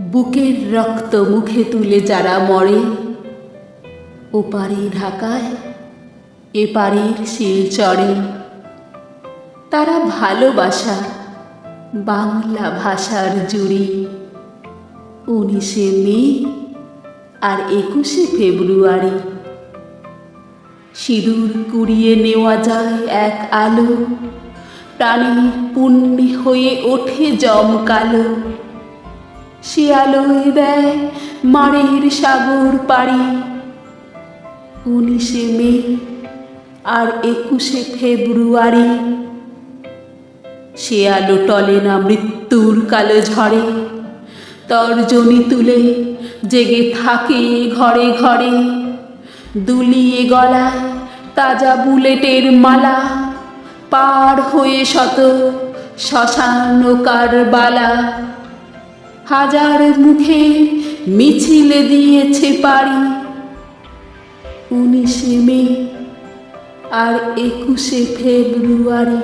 বুকের রক্ত মুখে তুলে যারা মরে ওপারে ঢাকায় এপারের শিলচরে তারা ভালোবাসা বাংলা ভাষার জুড়ি। উনিশে মে আর একুশে ফেব্রুয়ারি। সিঁদুর কুড়িয়ে নেওয়া যায় এক আলো, প্রাণীর পুণ্যে হয়ে ওঠে জমকালো। আলোয় দেয় মারের সাগর পাড়ি। উনিশে মে আর একুশে ফেব্রুয়ারি। সে আলো টলে না মৃত্যুর কালো ঝড়ে। তর্জনী তুলে জেগে থাকে ঘরে ঘরে। দুলিয়ে গলায় তাজা বুলেটের মালা। পার হয়ে শত শ্মশান কারবালা। হাজার মুখে মিছিলে দিয়েছে পারি উনিশে মে আর একুশে ফেব্রুয়ারি।